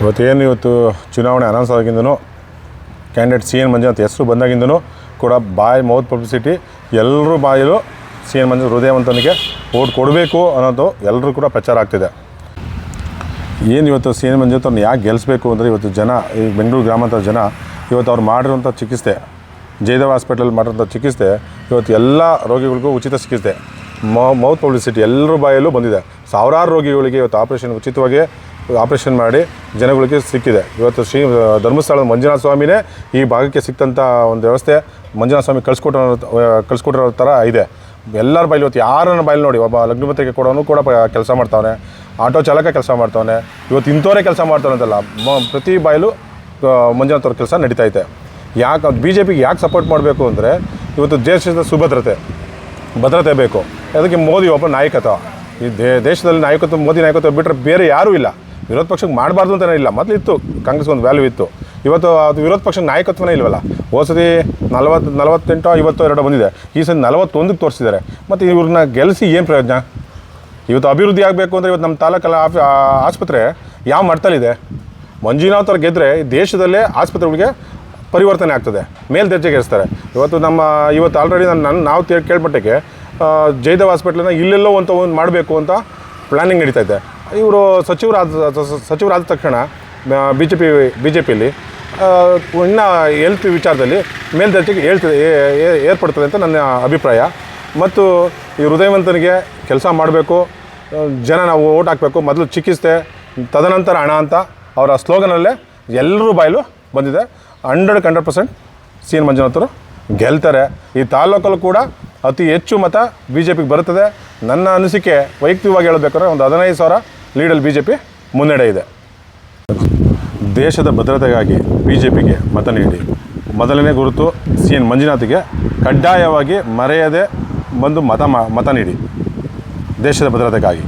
ಇವತ್ತೇನು ಇವತ್ತು ಚುನಾವಣೆ ಅನೌನ್ಸ್ ಆಗಿಂದನೂ ಕ್ಯಾಂಡಿಡೇಟ್ ಸಿ ಎನ್ ಮಂಜುನಾಥ್ ಹೆಸರು ಬಂದಾಗಿಂದನೂ ಕೂಡ ಬಾಯ್ ಮೌತ್ ಪಬ್ಲಿಸಿಟಿ ಎಲ್ಲರೂ ಬಾಯಲ್ಲೂ ಸಿ ಎನ್ ಮಂಜು ಹೃದಯವಂತನಿಗೆ ಓಟ್ ಕೊಡಬೇಕು ಅನ್ನೋದು ಎಲ್ಲರೂ ಕೂಡ ಪ್ರಚಾರ ಆಗ್ತಿದೆ. ಏನು ಇವತ್ತು ಸಿ ಎನ್ ಮಂಜುನಾಥ್ ಅವ್ರನ್ನ ಯಾಕೆ ಗೆಲ್ಲಿಸ್ಬೇಕು ಅಂದರೆ ಇವತ್ತು ಜನ, ಈ ಬೆಂಗಳೂರು ಗ್ರಾಮಾಂತರ ಜನ ಇವತ್ತು ಅವ್ರು ಮಾಡಿರೋಂಥ ಚಿಕಿತ್ಸೆ, ಜಯದೇವ ಹಾಸ್ಪಿಟಲ್ ಮಾಡಿರೋಂಥ ಚಿಕಿತ್ಸೆ ಇವತ್ತು ಎಲ್ಲ ರೋಗಿಗಳಿಗೂ ಉಚಿತ ಚಿಕಿತ್ಸೆ. ಮೌತ್ ಪಬ್ಲಿಸಿಟಿ ಎಲ್ಲರ ಬಾಯಲ್ಲೂ ಬಂದಿದೆ. ಸಾವಿರಾರು ರೋಗಿಗಳಿಗೆ ಇವತ್ತು ಆಪ್ರೇಷನ್ ಉಚಿತವಾಗಿ ಆಪ್ರೇಷನ್ ಮಾಡಿ ಜನಗಳಿಗೆ ಸಿಕ್ಕಿದೆ. ಇವತ್ತು ಶ್ರೀ ಧರ್ಮಸ್ಥಳದ ಮಂಜುನಾಥ ಸ್ವಾಮಿನೇ ಈ ಭಾಗಕ್ಕೆ ಸಿಕ್ತಂಥ ಒಂದು ವ್ಯವಸ್ಥೆ ಮಂಜುನಾಥ ಸ್ವಾಮಿ ಕಳಿಸ್ಕೊಟ್ಟಿರೋ ಕಳಿಸ್ಕೊಟ್ಟಿರೋ ಥರ ಇದೆ. ಎಲ್ಲರ ಬಾಯಲ್ಲಿ ಇವತ್ತು ಯಾರನ್ನ ಬಾಯಲ್ಲಿ ನೋಡಿ, ಒಬ್ಬ ಲಗ್ನಪತ್ರಿಕೆ ಕೊಡೋನು ಕೂಡ ಕೆಲಸ ಮಾಡ್ತಾವನೆ, ಆಟೋ ಚಾಲಕ ಕೆಲಸ ಮಾಡ್ತಾವನೆ, ಇವತ್ತು ಇಂಥವರೇ ಕೆಲಸ ಮಾಡ್ತಾನೆ ಅಂತಲ್ಲ, ಮ, ಪ್ರತಿ ಬಾಯಲು ಮಂಜುನಾಥವ್ರ ಕೆಲಸ ನಡೀತಾ ಐತೆ. ಯಾಕೆ ಬಿ ಜೆ ಪಿಗೆ ಯಾಕೆ ಸಪೋರ್ಟ್ ಮಾಡಬೇಕು ಅಂದರೆ ಇವತ್ತು ದೇಶದ ಸುಭದ್ರತೆ, ಭದ್ರತೆ ಬೇಕು. ಅದಕ್ಕೆ ಮೋದಿ ಒಬ್ಬ ನಾಯಕತ್ವ. ಈ ದೇಶದಲ್ಲಿ ನಾಯಕತ್ವ, ಮೋದಿ ನಾಯಕತ್ವ ಬಿಟ್ಟರೆ ಬೇರೆ ಯಾರೂ ಇಲ್ಲ. ವಿರೋಧ ಪಕ್ಷಕ್ಕೆ ಮಾಡಬಾರ್ದು ಅಂತಲೇ ಇಲ್ಲ ಮೊದಲು ಇತ್ತು ಕಾಂಗ್ರೆಸ್ ಒಂದು ವ್ಯಾಲ್ಯೂ ಇತ್ತು. ಇವತ್ತು ಅದು ವಿರೋಧ ಪಕ್ಷಕ್ಕೆ ನಾಯಕತ್ವನೇ ಇಲ್ವಲ್ಲ. ಹೋದ್ಸತಿ ನಲವತ್ತು ನಲವತ್ತೆಂಟೋ ಇವತ್ತೋ ಎರಡೋ ಬಂದಿದೆ. ಈ ಸತಿ ನಲವತ್ತೊಂದಕ್ಕೆ ತೋರಿಸಿದ್ದಾರೆ. ಮತ್ತು ಇವ್ರನ್ನ ಗೆಲ್ಲಿಸಿ ಏನು ಪ್ರಯೋಜನ? ಇವತ್ತು ಅಭಿವೃದ್ಧಿ ಆಗಬೇಕು ಅಂದರೆ ಇವತ್ತು ನಮ್ಮ ತಾಲೂಕಲ್ಲ ಆಫ್ ಆಸ್ಪತ್ರೆ ಯಾವ ಮಟ್ಟದಲ್ಲಿದೆ? ಮಂಜುನಾಥ್ ಅವ್ರು ಗೆದ್ದರೆ ದೇಶದಲ್ಲೇ ಆಸ್ಪತ್ರೆಗಳಿಗೆ ಪರಿವರ್ತನೆ ಆಗ್ತದೆ. ಮೇಲ್ದರ್ಜೆಗೆ ಇರಿಸ್ತಾರೆ ಇವತ್ತು ನಮ್ಮ ಇವತ್ತು ಆಲ್ರೆಡಿ ನಾನು ನಾವು ಕೇಳ್ಪಟ್ಟಕ್ಕೆ ಜಯದೇವ್ ಹಾಸ್ಪಿಟ್ಲನ್ನ ಇಲ್ಲೆಲ್ಲೋ ಅಂತ ಒಂದು ಮಾಡಬೇಕು ಅಂತ ಪ್ಲ್ಯಾನಿಂಗ್ ನಡೀತಾ ಇದೆ. ಇವರು ಸಚಿವರಾದ ಸಚಿವರಾದ ತಕ್ಷಣ B J P B J ಪಿಲಿ ಇನ್ನು ಹೆಲ್ತ್ ವಿಚಾರದಲ್ಲಿ ಮೇಲ್ದರ್ಜೆಗೆ ಹೇಳ್ತದೆ ಏರ್ಪಡ್ತದೆ ಅಂತ ನನ್ನ ಅಭಿಪ್ರಾಯ. ಮತ್ತು ಈ ಹೃದಯವಂತನಿಗೆ ಕೆಲಸ ಮಾಡಬೇಕು ಜನ ನಾವು ಓಟ್ ಹಾಕಬೇಕು, ಮೊದಲು ಚಿಕಿತ್ಸೆ, ತದನಂತರ ಹಣ ಅಂತ ಅವರ ಸ್ಲೋಗನಲ್ಲೇ ಎಲ್ಲರೂ ಬಾಯಲು ಬಂದಿದೆ. Hundred hundred percent C N ಮಂಜುನಾಥರು ಗೆಲ್ತಾರೆ. ಈ ತಾಲೂಕಲ್ಲೂ ಕೂಡ ಅತಿ ಹೆಚ್ಚು ಮತ ಬಿ ಜೆ ಪಿಗೆ ಬರುತ್ತದೆ. ನನ್ನ ಅನಿಸಿಕೆ ವೈಯಕ್ತಿಕವಾಗಿ ಹೇಳಬೇಕಾದ್ರೆ ಒಂದು ಹದಿನೈದು ಸಾವಿರ ಲೀಡಲ್ಲಿ ಬಿ ಜೆ ಪಿ ಮುನ್ನಡೆ ಇದೆ. ದೇಶದ ಭದ್ರತೆಗಾಗಿ ಬಿ ಜೆ ಪಿಗೆ ಮತ ನೀಡಿ. ಮೊದಲನೇ ಗುರುತು ಸಿ ಎನ್ ಮಂಜುನಾಥ್ಗೆ ಕಡ್ಡಾಯವಾಗಿ ಮರೆಯದೆ ಬಂದು ಮತ ಮತ ನೀಡಿ. ದೇಶದ ಭದ್ರತೆಗಾಗಿ.